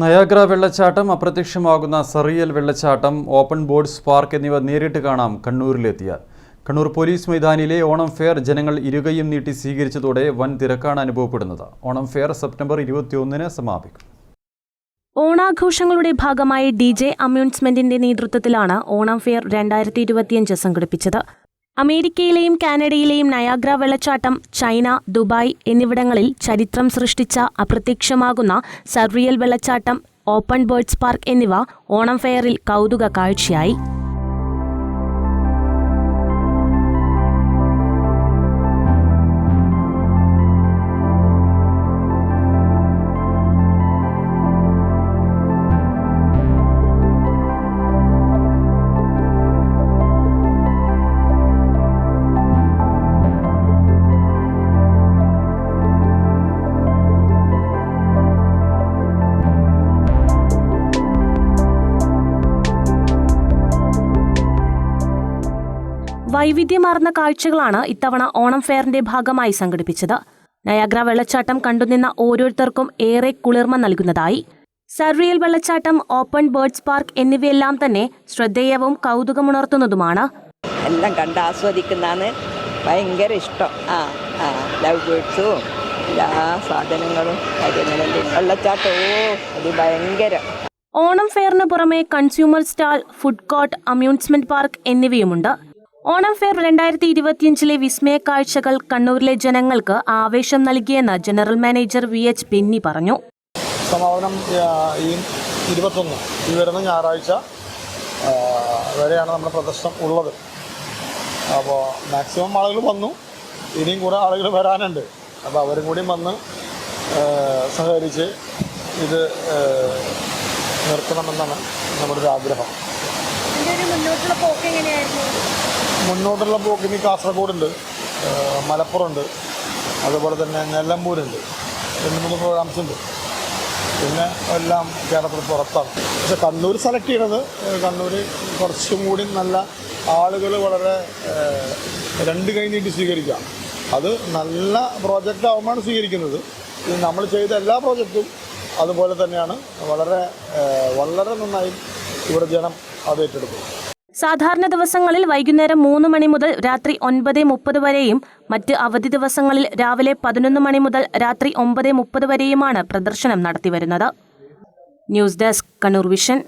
Niagara വെള്ളച്ചാട്ടം അപ്രത്യക്ഷമാകുന്ന surreal വെള്ളച്ചാട്ടം ഓപ്പൺ ബോർഡ്സ് പാർക്ക് എന്നിവ നേരിട്ട് കാണാം കണ്ണൂരിലെത്തിയ. കണ്ണൂർ പോലീസ് മൈതാനിയിലെ ഓണം ഫെയർ ജനങ്ങൾ ഇരുകയും നീട്ടി സ്വീകരിച്ചതോടെ വൻ തിരക്കാണ് അനുഭവപ്പെടുന്നത്. ഓണം ഫെയർ സെപ്റ്റംബർ ഇരുപത്തിയൊന്നിന് സമാപിക്കും. ഓണാഘോഷങ്ങളുടെ ഭാഗമായി ഡി ജെ അമ്യൂൺസ്മെന്റിന്റെ നേതൃത്വത്തിലാണ് ഓണം ഫെയർ രണ്ടായിരത്തി ഇരുപത്തിയഞ്ച് സംഘടിപ്പിച്ചത്. അമേരിക്കയിലെയും കാനഡയിലെയും നയാഗ്ര വെള്ളച്ചാട്ടം ചൈന ദുബായ് എന്നിവിടങ്ങളിൽ ചരിത്രം സൃഷ്ടിച്ച അപ്രത്യക്ഷമാകുന്ന സർവിയൽ വെള്ളച്ചാട്ടം ഓപ്പൺ ബേർഡ്സ് പാർക്ക് എന്നിവ ഓണം ഫെയറിൽ കൗതുക കാഴ്ചയായി. വൈവിധ്യമാർന്ന കാഴ്ചകളാണ് ഇത്തവണ ഓണം ഫെയറിന്റെ ഭാഗമായി സംഘടിപ്പിച്ചത്. നയാഗ്ര വെള്ളച്ചാട്ടം കണ്ടുനിന്ന ഓരോരുത്തർക്കും ഏറെ കുളിർമ നൽകുന്നതായി. സർറിയൽ വെള്ളച്ചാട്ടം ഓപ്പൺ ബേർഡ്സ് പാർക്ക് എന്നിവയെല്ലാം തന്നെ ശ്രദ്ധേയവും കൗതുകമുണർത്തുന്നതുമാണ്. എല്ലാം കണ്ട് ആസ്വദിക്കുന്നതാണ് ഭയങ്കര ഇഷ്ടം. ആ ആ ലവ് ബേർഡ്സും എല്ലാ സാധനങ്ങളും കാര്യങ്ങളും വെള്ളച്ചാട്ടവും അത് ഭയങ്കര. ഓണം ഫെയറിന് പുറമെ consumer stall food court amusement park എന്നിവയുമുണ്ട്. Onam fair രണ്ടായിരത്തി ഇരുപത്തിയഞ്ചിലെ വിസ്മയ കാഴ്ചകൾ കണ്ണൂരിലെ ജനങ്ങൾക്ക് ആവേശം നൽകിയെന്ന് general manager V H Benny പറഞ്ഞു. സമാപനം ഈ ഇരുപത്തൊന്ന് ഈ വരുന്ന ഞായറാഴ്ച വരെയാണ് നമ്മുടെ പ്രദർശനം ഉള്ളത്. അപ്പോൾ മാക്സിമം ആളുകൾ വന്നു ഇനിയും കൂടെ ആളുകൾ വരാനുണ്ട്. അപ്പോൾ അവരും കൂടി വന്ന് സഹകരിച്ച് ഇത് നിർത്തണമെന്നാണ് നമ്മുടെ ഒരു ആഗ്രഹം മുന്നോട്ടുള്ള പോക്കിന് കാസർഗോഡുണ്ട് മലപ്പുറമുണ്ട് അതുപോലെ തന്നെ നെല്ലമ്പൂരുണ്ട് രണ്ട് മൂന്ന് പ്രോഗ്രാംസ് ഉണ്ട്. പിന്നെ എല്ലാം കേരളത്തിൽ പുറത്താണ്. പക്ഷെ കണ്ണൂർ സെലക്ട് ചെയ്യണത് കണ്ണൂർ കുറച്ചും കൂടി നല്ല ആളുകൾ വളരെ രണ്ട് കൈ നീട്ടി സ്വീകരിക്കാം. അത് നല്ല പ്രോജക്റ്റ് ആകുമ്പോഴാണ് സ്വീകരിക്കുന്നത്. നമ്മൾ ചെയ്ത എല്ലാ പ്രോജക്റ്റും അതുപോലെ തന്നെയാണ്. വളരെ വളരെ നന്നായി ഇവിടെ ജനം അത് ഏറ്റെടുക്കും. സാധാരണ ദിവസങ്ങളിൽ വൈകുന്നേരം മൂന്ന് മണി മുതൽ രാത്രി ഒൻപത് മുപ്പത് വരെയും മറ്റ് അവധി ദിവസങ്ങളിൽ രാവിലെ പതിനൊന്ന് മണി മുതൽ രാത്രി ഒമ്പത് മുപ്പത് വരെയുമാണ് പ്രദർശനം നടത്തിവരുന്നത്. News desk Kannur vision.